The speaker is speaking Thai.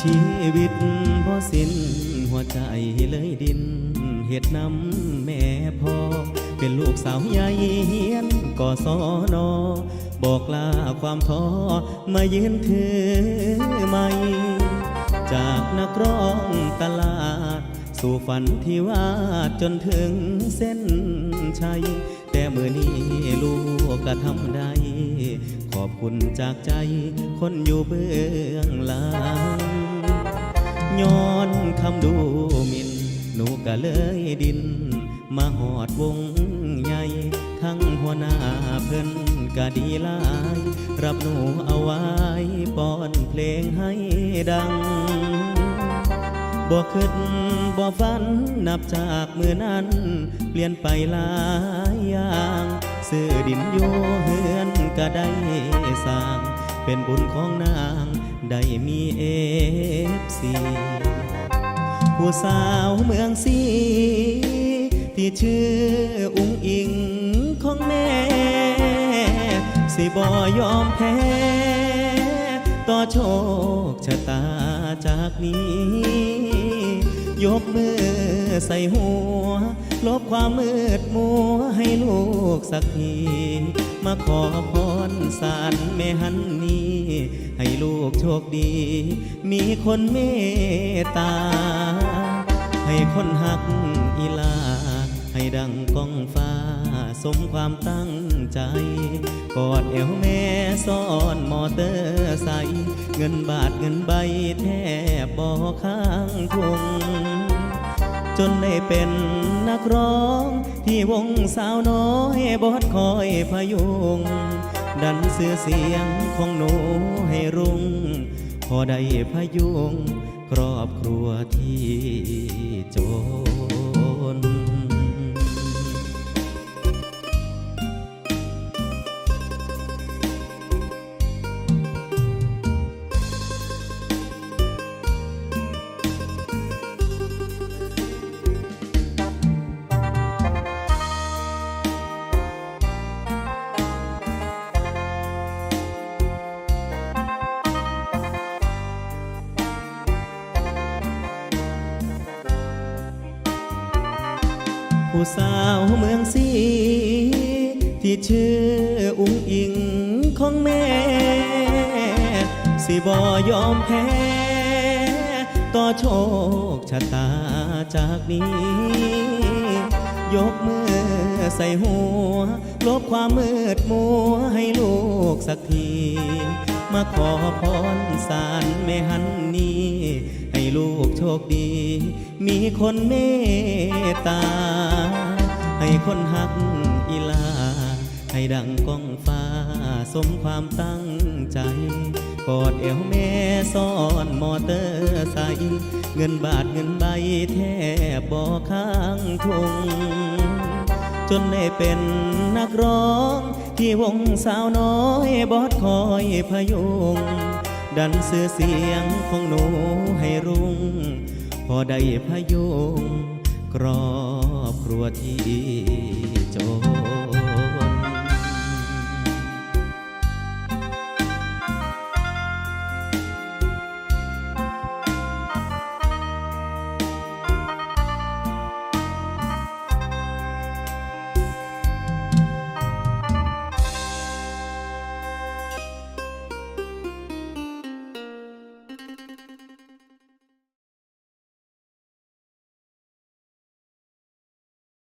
ชีวิตบ่สิ้นหัวใจเลยดิน เห็ดน้ำแม่พ่อ เป็นลูกสาวใหญ่เฮียนก่อสอนอบอกลาความท้อมายืนถือไม่จากนักร้องตลาด สู่ฝันที่ว่าดจนถึงเส้นชัย แต่มือนี้ลูกก็ทำได้ขอบคุณจากใจคนอยู่เบื้องหลัง ย้อนคำดูหมินหนูก็เลยดิน มาหอดวงใหญ่ ทั้งหัวหน้าเพิ่นก็ดีลาย รับหนูเอาไว้ป้อนเพลงให้ดังบ่คิดบ่ฝันนับจากมือนั้น เปลี่ยนไปหลายอย่าง ซื้อดินอยู่เฮือนก็ได้สร้าง เป็นบุญของนางได้มีเอฟซีผู้สาวเมืองสีที่ชื่ออุ้งอิงของแม่ สิบ่ยอมแพ้ ต่อโชคชะตาจากนี้ ยกมือใส่หัว ลบความมืดมัวให้ลูกสักที มาขอพรสารแม่ฮันนี่ให้ลูกโชคดี มีคนเมตตา ให้คนหักอีลา ให้ดังก้องฟ้า สมความตั้งใจ กอดเอวแม่ซ่อนมอเตอร์ไซเงินบาทเงินใบแทบบ่อข้างทุง จนได้เป็นนักร้อง ที่วงสาวน้อยบอดคอยพยุง ดันเสือเสียงของหนูให้รุ่ง พอได้พยุงครอบครัวที่ ผู้สาวเมืองสีที่ชื่ออุ้งอิงของแม่ สิบอยอมแพ้ ต่อโชคชะตาจากนี้ ยกมือใส่หัว ลบความมืดมัวให้ลูกสักที มาขอพรสารแม่ฮันนี่ให้ลูกโชคดี มีคนเมตตา ให้คนหักอีลา ให้ดังก้องฟ้า สมความตั้งใจ กอดเอวแม่ซ่อนมอเตอร์ไซค์เงินบาทเงินใบแทบบ่ข้างทงจนได้เป็นนักร้อง ที่วงสาวน้อยบอดคอยพยุง ดันสื่อเสียงของหนูให้รุ่ง พอได้พยุง ครอบครัวที่จน